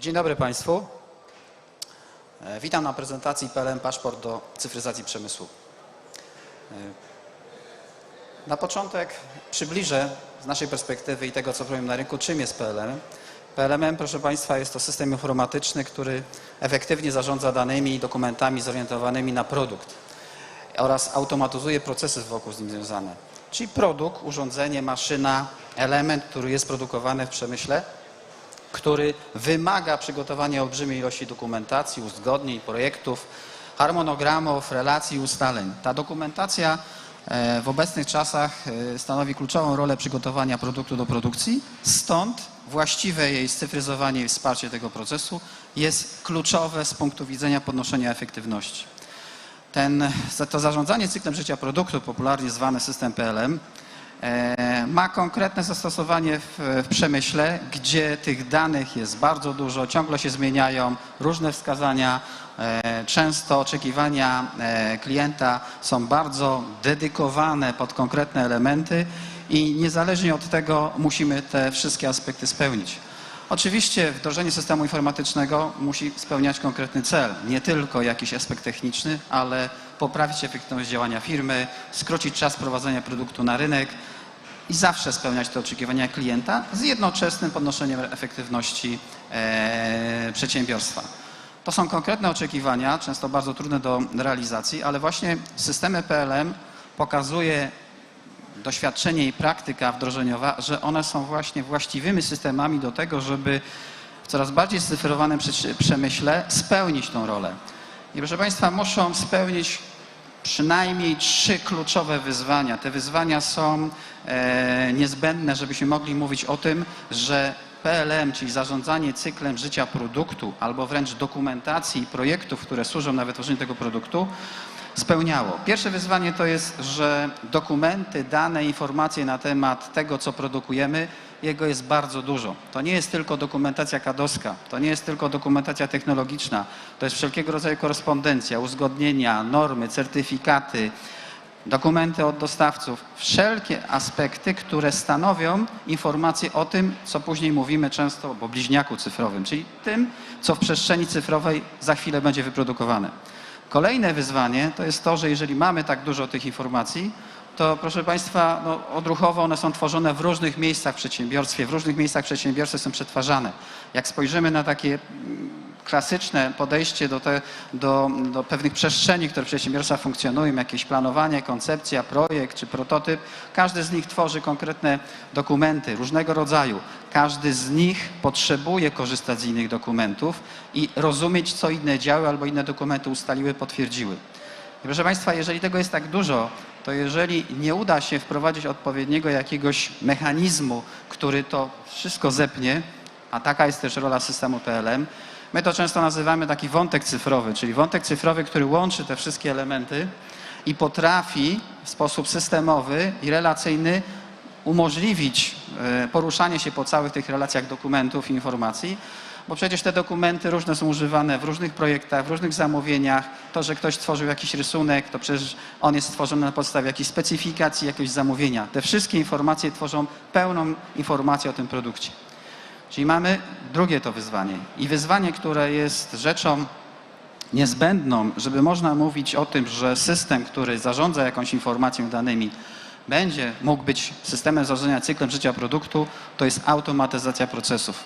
Dzień dobry Państwu. E, Witam na prezentacji PLM Paszport do cyfryzacji przemysłu. E, Na początek przybliżę z naszej perspektywy i tego, co powiem na rynku, czym jest PLM. PLM, proszę Państwa, jest to system informatyczny, który efektywnie zarządza danymi i dokumentami zorientowanymi na produkt oraz automatyzuje procesy wokół z nim związane. Czyli produkt, urządzenie, maszyna, element, który jest produkowany w przemyśle, który wymaga przygotowania olbrzymiej ilości dokumentacji, uzgodnień, projektów, harmonogramów, relacji ustaleń. Ta dokumentacja e, w obecnych czasach e, stanowi kluczową rolę przygotowania produktu do produkcji, stąd właściwe jej scyfryzowanie i wsparcie tego procesu jest kluczowe z punktu widzenia podnoszenia efektywności. Ten, to zarządzanie cyklem życia produktu, popularnie zwane system PLM, ma konkretne zastosowanie w, w przemyśle, gdzie tych danych jest bardzo dużo, ciągle się zmieniają, różne wskazania, e, często oczekiwania e, klienta są bardzo dedykowane pod konkretne elementy i niezależnie od tego musimy te wszystkie aspekty spełnić. Oczywiście wdrożenie systemu informatycznego musi spełniać konkretny cel, nie tylko jakiś aspekt techniczny, ale poprawić efektywność działania firmy, skrócić czas prowadzenia produktu na rynek i zawsze spełniać te oczekiwania klienta z jednoczesnym podnoszeniem efektywności e, przedsiębiorstwa. To są konkretne oczekiwania, często bardzo trudne do realizacji, ale właśnie systemy PLM pokazuje doświadczenie i praktyka wdrożeniowa, że one są właśnie właściwymi systemami do tego, żeby w coraz bardziej scyfrowanym prze- przemyśle spełnić tą rolę. I proszę Państwa, muszą spełnić przynajmniej trzy kluczowe wyzwania. Te wyzwania są e, niezbędne, żebyśmy mogli mówić o tym, że PLM, czyli zarządzanie cyklem życia produktu, albo wręcz dokumentacji projektów, które służą na wytworzenie tego produktu, spełniało. Pierwsze wyzwanie to jest, że dokumenty, dane, informacje na temat tego, co produkujemy, jego jest bardzo dużo. To nie jest tylko dokumentacja kadowska, to nie jest tylko dokumentacja technologiczna, to jest wszelkiego rodzaju korespondencja, uzgodnienia, normy, certyfikaty, dokumenty od dostawców, wszelkie aspekty, które stanowią informacje o tym, co później mówimy często o bliźniaku cyfrowym, czyli tym, co w przestrzeni cyfrowej za chwilę będzie wyprodukowane. Kolejne wyzwanie to jest to, że jeżeli mamy tak dużo tych informacji, to proszę Państwa, no, odruchowo one są tworzone w różnych miejscach w przedsiębiorstwie, w różnych miejscach w przedsiębiorstwie są przetwarzane. Jak spojrzymy na takie klasyczne podejście do, te, do, do pewnych przestrzeni, które w przedsiębiorstwach funkcjonują, jakieś planowanie, koncepcja, projekt czy prototyp, każdy z nich tworzy konkretne dokumenty różnego rodzaju. Każdy z nich potrzebuje korzystać z innych dokumentów i rozumieć, co inne działy albo inne dokumenty ustaliły, potwierdziły. I proszę Państwa, jeżeli tego jest tak dużo, to jeżeli nie uda się wprowadzić odpowiedniego jakiegoś mechanizmu, który to wszystko zepnie, a taka jest też rola systemu PLM, my to często nazywamy taki wątek cyfrowy, czyli wątek cyfrowy, który łączy te wszystkie elementy i potrafi w sposób systemowy i relacyjny umożliwić e, poruszanie się po całych tych relacjach dokumentów i informacji, bo przecież te dokumenty różne są używane w różnych projektach, w różnych zamówieniach. To, że ktoś stworzył jakiś rysunek, to przecież on jest stworzony na podstawie jakiejś specyfikacji, jakiegoś zamówienia. Te wszystkie informacje tworzą pełną informację o tym produkcie. Czyli mamy drugie to wyzwanie. I wyzwanie, które jest rzeczą niezbędną, żeby można mówić o tym, że system, który zarządza jakąś informacją, danymi, będzie mógł być systemem zarządzania cyklem życia produktu, to jest automatyzacja procesów.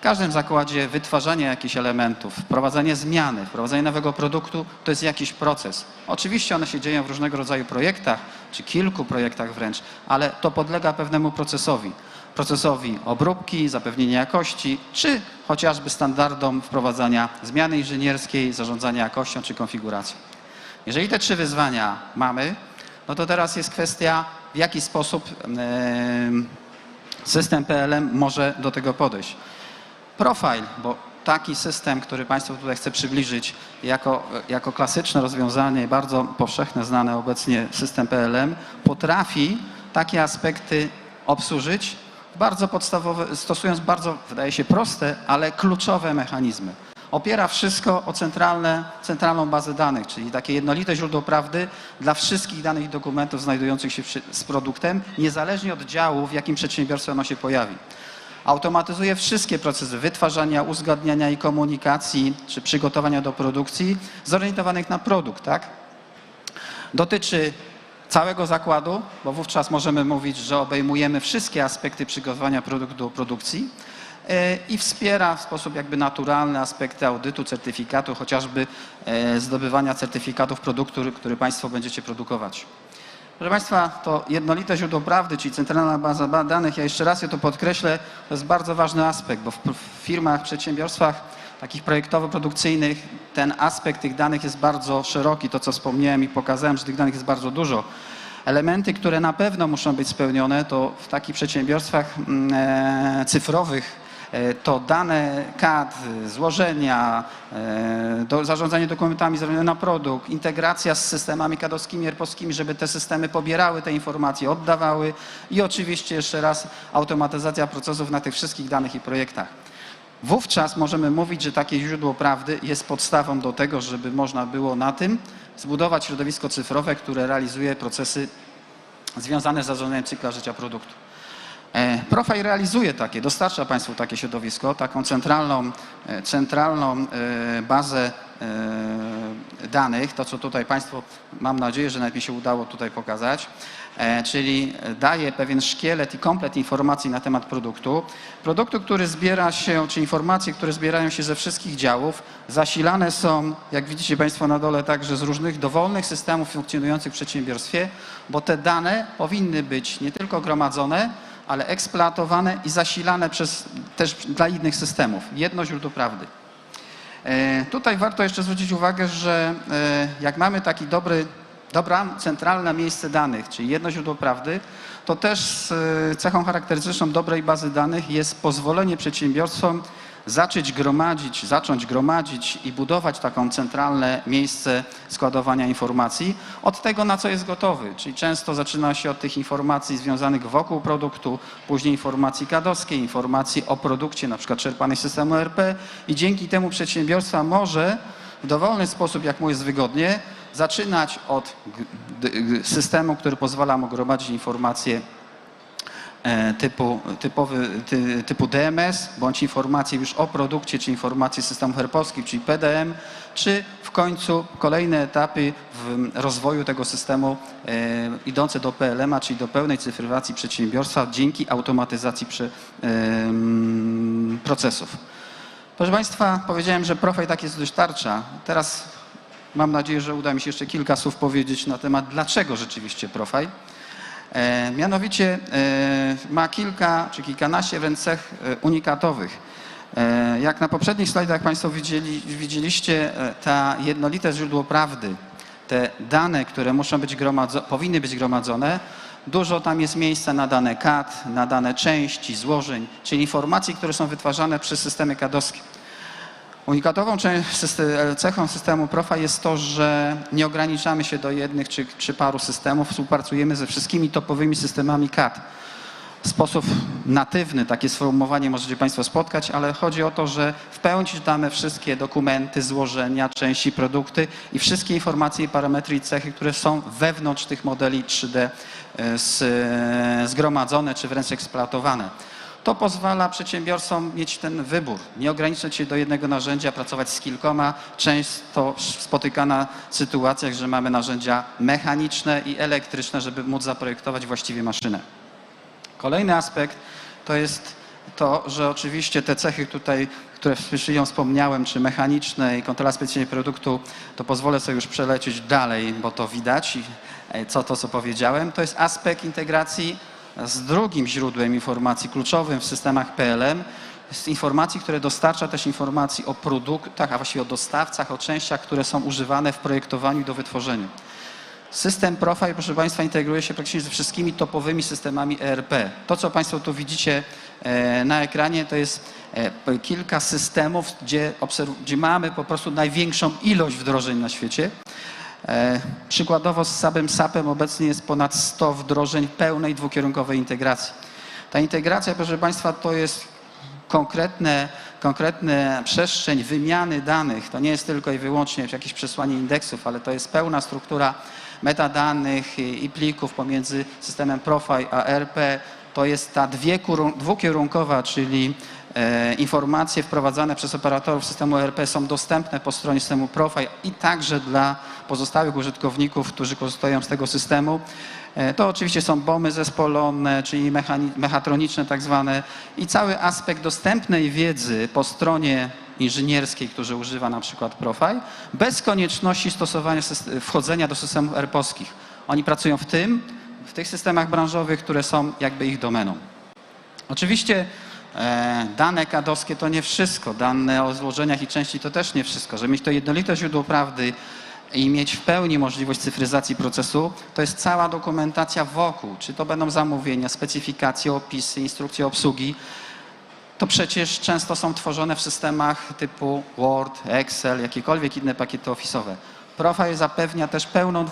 W każdym zakładzie wytwarzanie jakichś elementów, wprowadzanie zmiany, wprowadzenie nowego produktu to jest jakiś proces. Oczywiście one się dzieją w różnego rodzaju projektach, czy kilku projektach wręcz, ale to podlega pewnemu procesowi. Procesowi obróbki, zapewnienia jakości, czy chociażby standardom wprowadzania zmiany inżynierskiej, zarządzania jakością czy konfiguracją. Jeżeli te trzy wyzwania mamy, no to teraz jest kwestia, w jaki sposób em, system PLM może do tego podejść. Profile, bo taki system, który Państwu tutaj chcę przybliżyć, jako, jako klasyczne rozwiązanie, bardzo powszechne, znane obecnie system PLM, potrafi takie aspekty obsłużyć bardzo podstawowe, stosując bardzo, wydaje się, proste, ale kluczowe mechanizmy. Opiera wszystko o centralne, centralną bazę danych, czyli takie jednolite źródło prawdy dla wszystkich danych i dokumentów znajdujących się przy, z produktem, niezależnie od działu, w jakim przedsiębiorstwie ono się pojawi. automatyzuje wszystkie procesy wytwarzania, uzgadniania i komunikacji, czy przygotowania do produkcji zorientowanych na produkt, tak? Dotyczy całego zakładu, bo wówczas możemy mówić, że obejmujemy wszystkie aspekty przygotowania produktu do produkcji e, i wspiera w sposób jakby naturalny aspekty audytu, certyfikatu, chociażby e, zdobywania certyfikatów produktu, który Państwo będziecie produkować. Proszę Państwa, to jednolite źródło prawdy, czyli centralna baza ba- danych, ja jeszcze raz je to podkreślę, to jest bardzo ważny aspekt, bo w firmach, przedsiębiorstwach takich projektowo-produkcyjnych ten aspekt tych danych jest bardzo szeroki. To, co wspomniałem i pokazałem, że tych danych jest bardzo dużo. Elementy, które na pewno muszą być spełnione, to w takich przedsiębiorstwach mm, e, cyfrowych E, to dane CAD, złożenia, e, do, zarządzanie dokumentami zarządzanie na produkt, integracja z systemami kadowskimi, erpowskimi, żeby te systemy pobierały te informacje, oddawały i oczywiście jeszcze raz automatyzacja procesów na tych wszystkich danych i projektach. Wówczas możemy mówić, że takie źródło prawdy jest podstawą do tego, żeby można było na tym zbudować środowisko cyfrowe, które realizuje procesy związane z zarządzaniem cykla życia produktu. E, Profil realizuje takie, dostarcza Państwu takie środowisko, taką centralną, e, centralną e, bazę danych, to co tutaj Państwu mam nadzieję, że najpierw się udało tutaj pokazać, e, czyli daje pewien szkielet i komplet informacji na temat produktu. Produktu, który zbiera się, czy informacje, które zbierają się ze wszystkich działów, zasilane są, jak widzicie Państwo na dole, także z różnych dowolnych systemów funkcjonujących w przedsiębiorstwie, bo te dane powinny być nie tylko gromadzone, ale eksploatowane i zasilane przez, też dla innych systemów. Jedno źródło prawdy. E, Tutaj warto jeszcze zwrócić uwagę, że e, jak mamy taki dobry, dobra centralne miejsce danych, czyli jedno źródło prawdy, to też e, cechą charakterystyczną dobrej bazy danych jest pozwolenie przedsiębiorstwom zacząć gromadzić, zacząć gromadzić i budować taką centralne miejsce składowania informacji od tego, na co jest gotowy. Czyli często zaczyna się od tych informacji związanych wokół produktu, później informacji kadowskiej, informacji o produkcie, na przykład czerpanej z systemu ERP i dzięki temu przedsiębiorstwa może w dowolny sposób, jak mu jest wygodnie, zaczynać od systemu, który pozwala mu gromadzić informacje typu, typowy, ty, typu DMS, bądź informacje już o produkcie, czy informacje z systemów herpowskich, czyli PDM, czy w końcu kolejne etapy w rozwoju tego systemu e, idące do PLM-a, czyli do pełnej cyfryzacji przedsiębiorstwa dzięki automatyzacji przy, em, procesów. Proszę Państwa, powiedziałem, że profil tak jest dostarcza. Teraz mam nadzieję, że uda mi się jeszcze kilka słów powiedzieć na temat, dlaczego rzeczywiście profil. E, mianowicie e, ma kilka czy kilkanaście wręcz cech unikatowych. E, jak na poprzednich slajdach Państwo widzieli, widzieliście, ta jednolite źródło prawdy, te dane, które muszą być gromadzo- powinny być gromadzone, dużo tam jest miejsca na dane CAD, na dane części, złożeń, czyli informacji, które są wytwarzane przez systemy kadowskie. Unikatową cechą systemu Profa jest to, że nie ograniczamy się do jednych czy, czy paru systemów, współpracujemy ze wszystkimi topowymi systemami CAD. W sposób natywny takie sformułowanie możecie Państwo spotkać, ale chodzi o to, że w pełni czytamy wszystkie dokumenty, złożenia, części, produkty i wszystkie informacje, parametry i cechy, które są wewnątrz tych modeli 3D e, e, zgromadzone czy wręcz eksploatowane. To pozwala przedsiębiorcom mieć ten wybór, nie ograniczać się do jednego narzędzia, pracować z kilkoma. Często spotykana w sytuacjach, że mamy narzędzia mechaniczne i elektryczne, żeby móc zaprojektować właściwie maszynę. Kolejny aspekt to jest to, że oczywiście te cechy tutaj, które przed wspomniałem, czy mechaniczne i kontrola specjalnej produktu, to pozwolę sobie już przelecieć dalej, bo to widać, i, e, co to, co powiedziałem. To jest aspekt integracji z drugim źródłem informacji kluczowym w systemach PLM, z informacji, które dostarcza też informacji o produktach, a właściwie o dostawcach, o częściach, które są używane w projektowaniu i do wytworzenia. System Profile, proszę Państwa, integruje się praktycznie ze wszystkimi topowymi systemami ERP. To, co Państwo tu widzicie e, na ekranie, to jest e, kilka systemów, gdzie, gdzie mamy po prostu największą ilość wdrożeń na świecie. E, Przykładowo z samym SAP-em obecnie jest ponad 100 wdrożeń pełnej dwukierunkowej integracji. Ta integracja, proszę Państwa, to jest konkretne, konkretne przestrzeń wymiany danych. To nie jest tylko i wyłącznie jakieś przesłanie indeksów, ale to jest pełna struktura metadanych i i plików pomiędzy systemem Profile a ERP. To jest ta dwukierunkowa, czyli informacje wprowadzane przez operatorów systemu ERP są dostępne po stronie systemu Profile i także dla pozostałych użytkowników, którzy korzystają z tego systemu. E, To oczywiście są bomy zespolone, czyli mechatroniczne tak zwane i cały aspekt dostępnej wiedzy po stronie inżynierskiej, który używa na przykład Profile, bez konieczności stosowania, wchodzenia do systemów ERP-owskich. Oni pracują w tym, w tych systemach branżowych, które są jakby ich domeną. Oczywiście e, dane kadowskie to nie wszystko, dane o złożeniach i części to też nie wszystko. Żeby mieć to jednolite źródło prawdy i mieć w pełni możliwość cyfryzacji procesu, to jest cała dokumentacja wokół. Czy to będą zamówienia, specyfikacje, opisy, instrukcje obsługi. To przecież często są tworzone w systemach typu Word, Excel, jakiekolwiek inne pakiety office'owe. Profile zapewnia też pełną,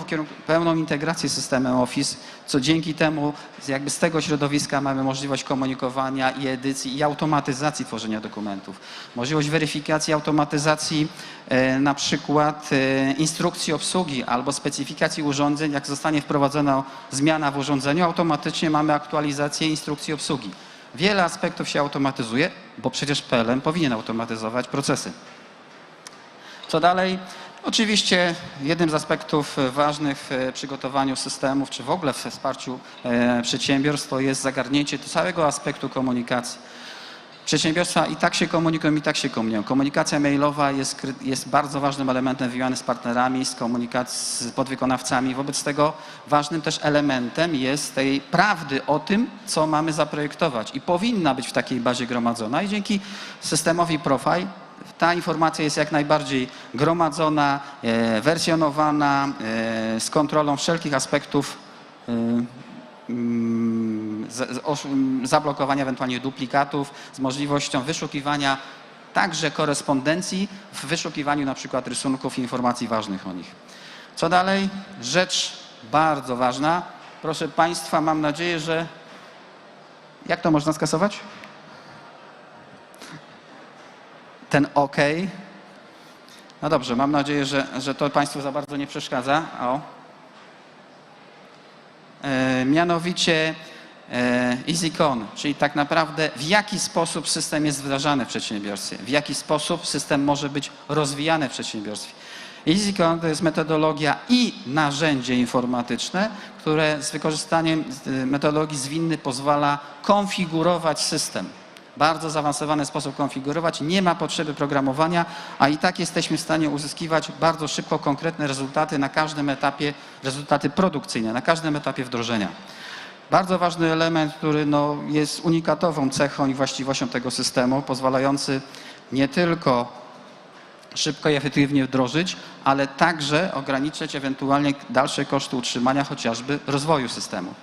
pełną integrację z systemem Office, co dzięki temu jakby z tego środowiska mamy możliwość komunikowania i edycji i automatyzacji tworzenia dokumentów. Możliwość weryfikacji, automatyzacji e, na przykład e, instrukcji obsługi albo specyfikacji urządzeń. Jak zostanie wprowadzona zmiana w urządzeniu, automatycznie mamy aktualizację instrukcji obsługi. Wiele aspektów się automatyzuje, bo przecież PLM powinien automatyzować procesy. Co dalej? Oczywiście jednym z aspektów e, ważnych w e, przygotowaniu systemów, czy w ogóle w wsparciu e, przedsiębiorstw, to jest zagarnięcie całego aspektu komunikacji. Przedsiębiorstwa i tak się komunikują, i tak się komunikują. Komunikacja mailowa jest, jest bardzo ważnym elementem wymiany z partnerami, z z podwykonawcami. Wobec tego ważnym też elementem jest tej prawdy o tym, co mamy zaprojektować i powinna być w takiej bazie gromadzona. I dzięki systemowi Profile ta informacja jest jak najbardziej gromadzona, e, wersjonowana, e, z kontrolą wszelkich aspektów e, mm, zablokowania ewentualnie duplikatów, z możliwością wyszukiwania także korespondencji w wyszukiwaniu na przykład rysunków i informacji ważnych o nich. Co dalej? Rzecz bardzo ważna. Proszę Państwa, mam nadzieję, że... Jak to można skasować? Ten OK. No dobrze, mam nadzieję, że, że to Państwu za bardzo nie przeszkadza. O. E, mianowicie e, EasyCon, czyli tak naprawdę w jaki sposób system jest wdrażany w przedsiębiorstwie, w jaki sposób system może być rozwijany w przedsiębiorstwie. EasyCon to jest metodologia i narzędzie informatyczne, które z wykorzystaniem metodologii zwinny pozwala konfigurować system. Bardzo zaawansowany sposób konfigurować, nie ma potrzeby programowania, a i tak jesteśmy w stanie uzyskiwać bardzo szybko konkretne rezultaty na każdym etapie, rezultaty produkcyjne, na każdym etapie wdrożenia. Bardzo ważny element, który no, jest unikatową cechą i właściwością tego systemu, pozwalający nie tylko szybko i efektywnie wdrożyć, ale także ograniczyć ewentualnie dalsze koszty utrzymania chociażby rozwoju systemu.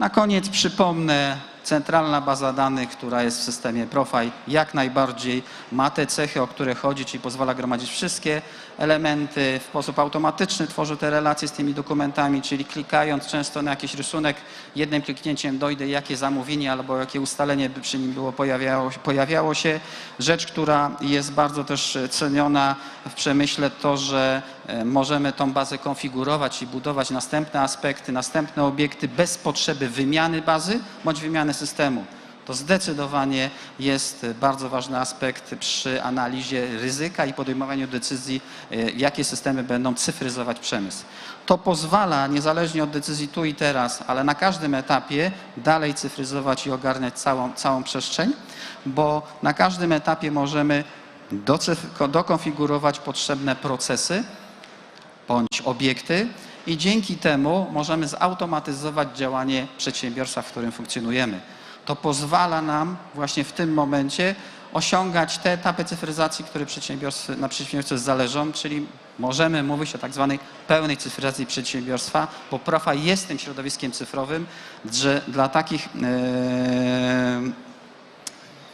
Na koniec przypomnę, centralna baza danych, która jest w systemie Profile, jak najbardziej ma te cechy, o które chodzi, czyli pozwala gromadzić wszystkie elementy w sposób automatyczny, tworzy te relacje z tymi dokumentami, czyli klikając często na jakiś rysunek, jednym kliknięciem dojdę, jakie zamówienie albo jakie ustalenie by przy nim było pojawiało, pojawiało się. Rzecz, która jest bardzo też ceniona w przemyśle, to, że możemy tą bazę konfigurować i budować następne aspekty, następne obiekty bez potrzeby wymiany bazy bądź wymiany systemu. To zdecydowanie jest bardzo ważny aspekt przy analizie ryzyka i podejmowaniu decyzji, e, jakie systemy będą cyfryzować przemysł. To pozwala, niezależnie od decyzji tu i teraz, ale na każdym etapie dalej cyfryzować i ogarniać całą, całą przestrzeń, bo na każdym etapie możemy dokonfigurować potrzebne procesy, bądź obiekty i dzięki temu możemy zautomatyzować działanie przedsiębiorstwa, w którym funkcjonujemy. To pozwala nam właśnie w tym momencie osiągać te etapy cyfryzacji, które przedsiębiorstw, na przedsiębiorstwie zależą, czyli możemy mówić o tak zwanej pełnej cyfryzacji przedsiębiorstwa, bo Profa jest tym środowiskiem cyfrowym, że dla takich e,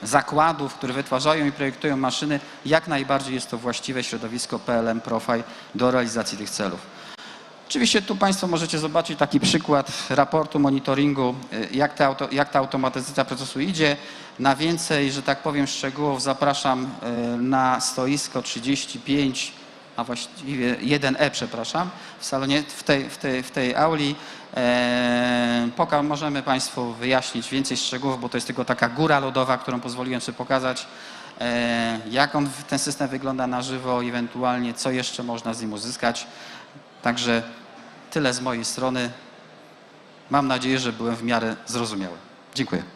zakładów, które wytwarzają i projektują maszyny, jak najbardziej jest to właściwe środowisko PLM Profile do realizacji tych celów. Oczywiście tu Państwo możecie zobaczyć taki przykład raportu monitoringu, y, jak ta, auto, jak ta automatyzacja procesu idzie. Na więcej, że tak powiem, szczegółów zapraszam y, na stoisko 35 a właściwie 1E, przepraszam, w salonie, w tej, w tej, w tej auli. E, poka możemy Państwu wyjaśnić więcej szczegółów, bo to jest tylko taka góra lodowa, którą pozwoliłem sobie pokazać, e, jak on, ten system wygląda na żywo, ewentualnie co jeszcze można z nim uzyskać. Także tyle z mojej strony. Mam nadzieję, że byłem w miarę zrozumiały. Dziękuję.